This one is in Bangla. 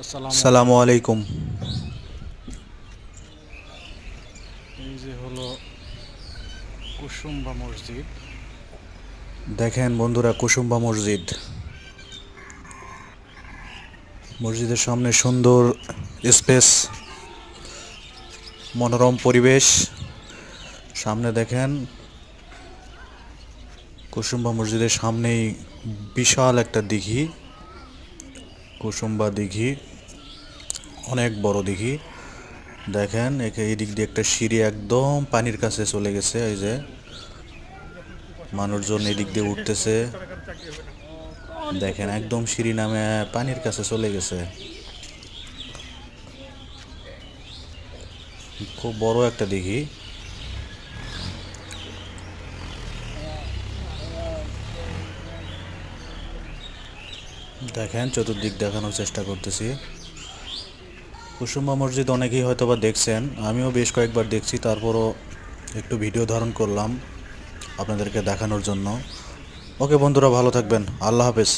আসসালাম সালামু আলাইকুম। এই যে হলো কুসুম্বা মসজিদ। দেখেন বন্ধুরা কুসুম্বা মসজিদ। মসজিদের সামনে সুন্দর স্পেস মনোরম পরিবেশ। সামনে দেখেন কুসুম্বা মসজিদের সামনেই বিশাল একটা দিঘি কুসুম্বা দিঘি। অনেক বড় দিঘি। দেখেন, একে এই দিক দিয়ে একটা সিঁড়ি একদম পানির কাছে চলে গেছে, এই যে। মানুষজন এদিক দিয়ে উঠতেছে। দেখেন, একদম সিঁড়ি নামে পানির কাছে চলে গেছে। খুব বড় একটা দিঘি। দেখেন, চতুর্দিক দেখানোর চেষ্টা করতেছি। কুসুম্বা মসজিদ অনেকেই হয়তো বা দেখছেন। আমিও বেশ কয়েকবার দেখছি, তারপরও একটু ভিডিও ধারণ করলাম আপনাদেরকে দেখানোর জন্য। ওকে বন্ধুরা, ভালো থাকবেন। আল্লাহ হাফেজ।